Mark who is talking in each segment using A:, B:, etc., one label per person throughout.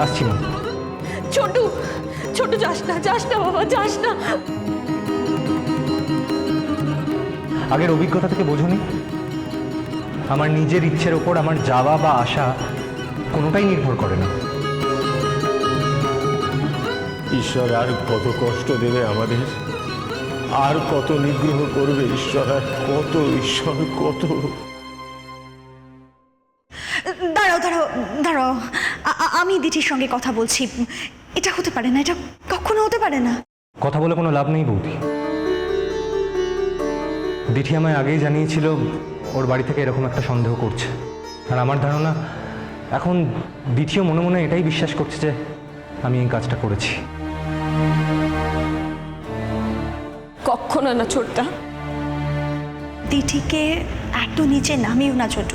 A: আসছি মা।
B: ছোটু ছোটু যাস না যাস না বাবা যাস না।
A: আগের অভিজ্ঞতা থেকে বোঝনি? আমার নিজের ইচ্ছের ওপর আমার যাওয়া বা আসা কোনোটাই নির্ভর করে না।
C: ঈশ্বর আর কত কষ্ট দেবে আমাদের? আর কত নিগ্রহ করবে ঈশ্বর? আর কত ঈশ্বর কত
D: আ- সঙ্গে কথা বলছি। এটা হতে পারে না এটা কখনো হতে পারে না।
A: কথা বলে কোনো লাভ নেই বৌদি। দিঠি আমায় আগেই জানিয়েছিল ওর বাড়ি থেকে এরকম একটা সন্দেহ করছে। আর আমার ধারণা এখন দিঠিও মনে মনে এটাই বিশ্বাস করছে যে আমি এই কাজটা করেছি।
B: কখনো না ছোটটা
D: দিঠিকে এত নিচে নামিও না ছোট।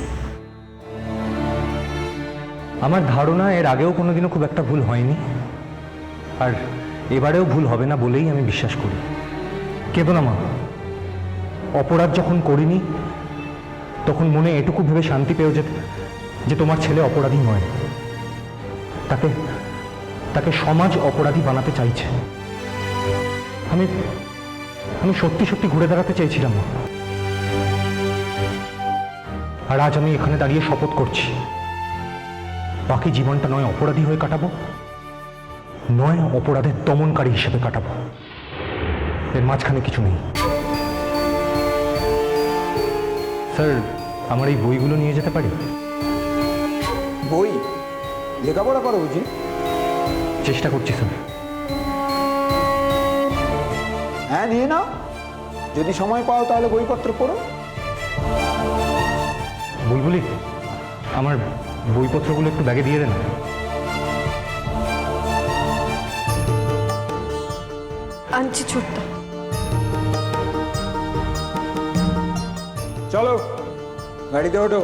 A: আমার ধারণা এর আগেও কোনোদিনও খুব একটা ভুল হয়নি। আর এবারেও ভুল হবে না বলেই আমি বিশ্বাস করি। কেঁদো না মা অপরাধ যখন করিনি, তখন মনে এটুকু ভেবে শান্তি পেও যে যে তোমার ছেলে অপরাধী নয়। তাকে তাকে সমাজ অপরাধী বানাতে চাইছে। আমি আমি সত্যি সত্যি ঘুরে দাঁড়াতে চাইছিলাম আর আজ আমি এখানে দাঁড়িয়ে শপথ করছি। বাকি জীবনটা নয় অপরাধী হয়ে কাটাবো নয় অপরাধের দমনকারী হিসেবে কাটাবো। এর মাঝখানে কিছু নেই। স্যার আমার এই বইগুলো নিয়ে যেতে পারি?
E: বই? লেখাপড়া করো বুঝি?
A: চেষ্টা করছি স্যার।
E: হ্যাঁ নিয়ে নাও। যদি সময় পাও তাহলে বইপত্র পড়ো।
A: বুলবুলি আমার বইপত্রগুলো একটু ব্যাগে দিয়ে দেন।
B: আনছি ছোট্টা
E: চলো গাড়িতে ওঠো।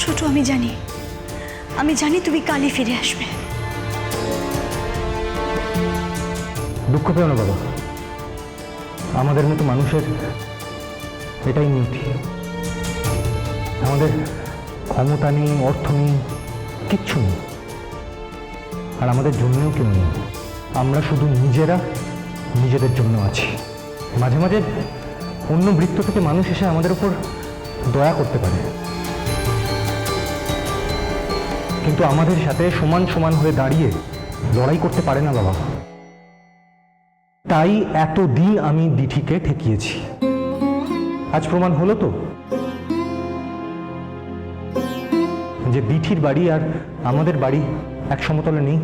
D: ছোট আমি জানি। আমি জানি তুমি কালই ফিরে আসবে।
A: দুঃখ পেও না বাবা। আমাদের মতো মানুষের এটাই নীতি। আমাদের ক্ষমতা নেই, অর্থ নেই, কিচ্ছু নেই। আর আমাদের জন্যও কেউ নেই। আমরা শুধু নিজেরা নিজেদের জন্য আছি। মাঝে মাঝে অন্য বৃত্ত থেকে মানুষ এসে আমাদের উপর দয়া করতে পারে। কিন্তু আমাদের সাথে সমান সমান হয়ে দাঁড়িয়ে লড়াই করতে পারে না বাবা। তাই এতদিন আমি দিঠিকে ঠেকিয়েছি। আজ প্রমাণ হলো তো যে দিঠির বাড়ি আর আমাদের বাড়ি এক সমতলে নেই।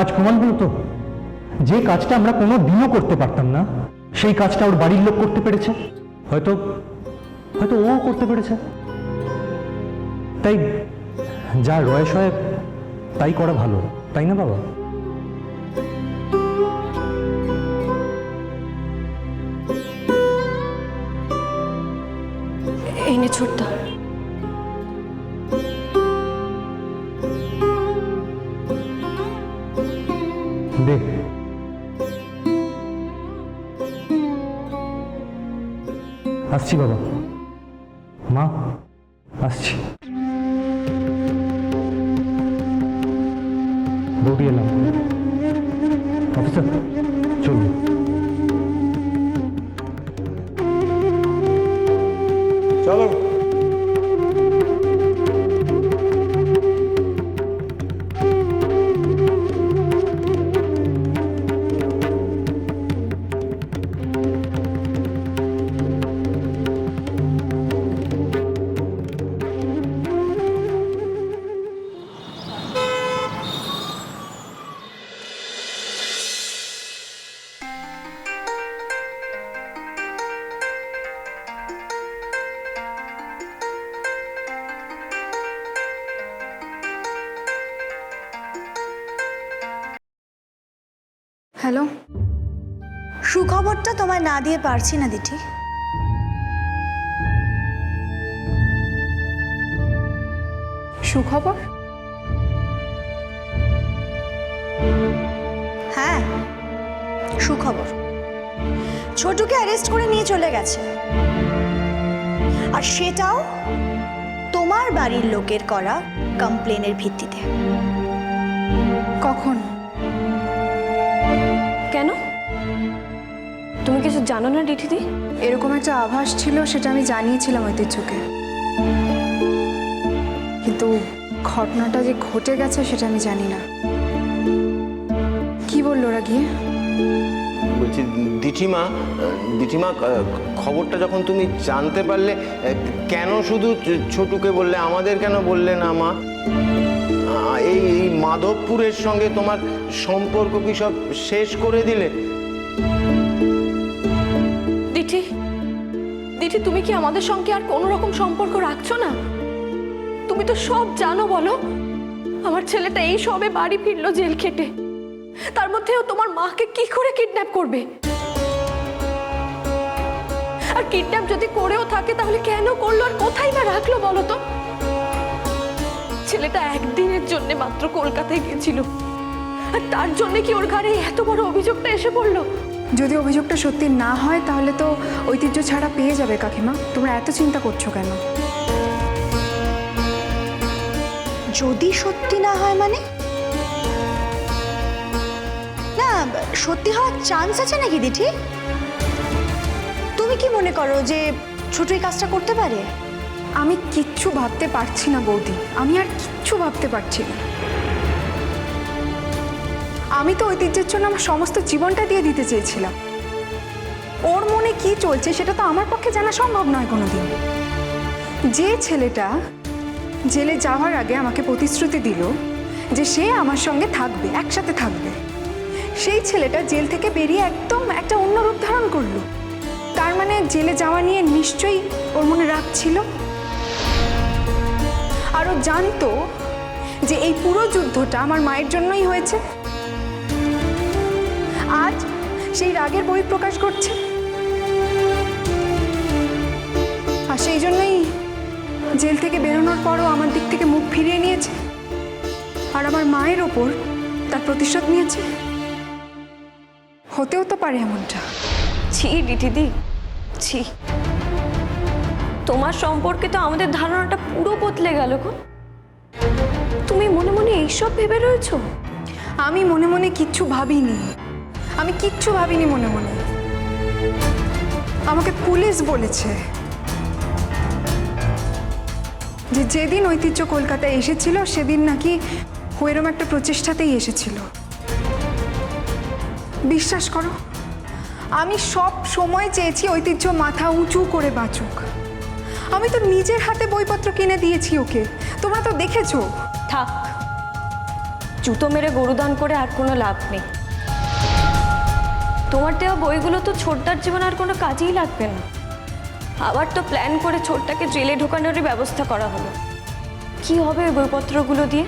A: আজ প্রমাণ হলো তো যে কাজটা আমরা কোনো দিনও করতে পারতাম না, সেই কাজটা ওর বাড়ির লোক করতে পেরেছে। হয়তো হয়তো ও করতে পেরেছে। তাই যা রয়েস হয় তাই করা ভালো, তাই না বাবা? দে আসছি বাবা। মা আসছি। বৌদি এলাম। অফিসার চলুন
D: হ্যালো? সুখবরটা তোমায় না দিয়ে পারছি না, দিঠি।
B: সুখবর?
D: হ্যাঁ সুখবর। ছোটকে অ্যারেস্ট করে নিয়ে চলে গেছে। আর সেটাও তোমার বাড়ির লোকের করা কমপ্লেনের ভিত্তিতে।
F: কখন?
B: তুমি কিছু জানো না ডিঠিদি?
F: এরকম একটা আভাস ছিল সেটা আমি জানিয়েছিলাম ঐতিহ্যকে। কিন্তু ঘটনাটা যে ঘটে গেছে সেটা আমি জানি না। কি বলল ওরা গিয়ে
C: বলছি দিঠিমা দিঠিমা খবরটা যখন তুমি জানতে পারলে কেন শুধু ছোটুকে বললে আমাদের কেন বললে না মা? এই এই মাধবপুরের সঙ্গে তোমার সম্পর্ক কি সব শেষ করে দিলে?
B: দিঠি তুমি কি আমাদের সঙ্গে আর কোনো রকম সম্পর্ক রাখছো না? তুমি তো সব জানো বলো। আমার ছেলেটা এই সবে বাড়ি ফিরলো জেল খেটে। তার মধ্যেও তোমার মাকে কি করে কিডন্যাপ করবে? আর কিডন্যাপ যদি করেও থাকে, তাহলে কেন করল আর কোথায় বা রাখল বলো তো? ছেলেটা একদিনের জন্য মাত্র কলকাতায় গিয়েছিল আর তার জন্য কি ওর ঘাড়ে এত বড় অভিযোগটা এসে পড়ল?
F: যদি অভিযোগটা সত্যি না হয় তাহলে তো ঐতিহ্য ছাড়া পেয়ে যাবে কাকিমা। তোমরা এত চিন্তা করছ কেন?
D: যদি সত্যি না হয় মানে? না সত্যি হওয়ার চান্স আছে নাকি দিঠি? তুমি কি মনে করো যে ছোট এই কাজটা করতে পারে?
F: আমি কিচ্ছু ভাবতে পারছি না বৌদি। আমি আর কিচ্ছু ভাবতে পারছি না। আমি তো ঐতিহ্যের জন্য আমার সমস্ত জীবনটা দিয়ে দিতে চেয়েছিলাম। ওর মনে কি চলছে সেটা তো আমার পক্ষে জানা সম্ভব নয় কোনোদিন। যে ছেলেটা জেলে যাওয়ার আগে আমাকে প্রতিশ্রুতি দিল যে সে আমার সঙ্গে থাকবে, একসাথে থাকবে। সেই ছেলেটা জেল থেকে বেরিয়ে একদম একটা অন্য রূপ ধারণ করল। তার মানে জেলে যাওয়া নিয়ে নিশ্চয়ই ওর মনে রাগ ছিল। আরও জানতো যে এই পুরো যুদ্ধটা আমার মায়ের জন্যই হয়েছে। আজ সেই রাগের বই প্রকাশ করছে। আর সেই জন্যই জেল থেকে বেরোনোর পরও আমার দিক থেকে মুখ ফিরিয়ে নিয়েছে। আর আমার মায়ের ওপর তার প্রতিশোধ নিয়েছে। হতেও তো পারে এমনটা।
B: ছি ডিটিদি ছি। তোমার সম্পর্কে তো আমাদের ধারণাটা পুরো বদলে গেল গো। তুমি মনে মনে এইসব ভেবে রয়েছো?
F: আমি মনে মনে কিচ্ছু ভাবিনি। আমি কিচ্ছু ভাবিনি মনে মনে। আমাকে পুলিশ বলেছে যে যেদিন ঐতিহ্য কলকাতায় এসেছিল, সেদিন নাকি ওইরম একটা প্রচেষ্টাতেই এসেছিল। বিশ্বাস করো, আমি সব সময় চেয়েছি ঐতিহ্য মাথা উঁচু করে বাঁচুক। আমি তো নিজের হাতে বইপত্র কিনে দিয়েছি ওকে। তোমরা তো দেখেছ।
B: থাক, জুতো মেরে গরুদান করে আর কোনো লাভ নেই। তোমার দেওয়া বইগুলো তো ছোটদার জীবন আর কোনো কাজেই লাগবে না। আবার তো প্ল্যান করে ছোটটাকে জেলে ঢোকানোরই ব্যবস্থা করা হলো। কি হবে ওই বইপত্রগুলো দিয়ে?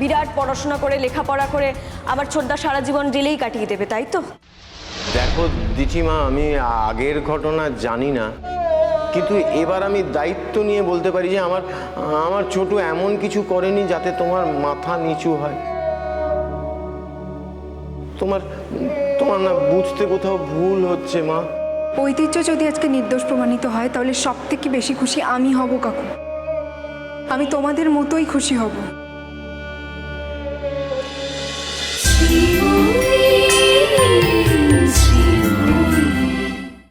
B: বিরাট পড়াশোনা করে, লেখাপড়া করে আবার ছোটদা সারা জীবন জেলেই কাটিয়ে দেবে, তাই তো?
C: দেখো দিচিমা আমি আগের ঘটনা জানি না। কিন্তু এবার আমি দায়িত্ব নিয়ে বলতে পারি যে আমার আমার ছোট এমন কিছু করেনি যাতে তোমার মাথা নিচু হয়। তোমার তোমার না বুঝতে কোথাও ভুল হচ্ছে, মা।
F: ঐতিহ্য যদি আজকে নির্দোষ প্রমাণিত হয়, তাহলে সব থেকে বেশি খুশি আমি হব কাকু আমি তোমাদের মতোই খুশি হব।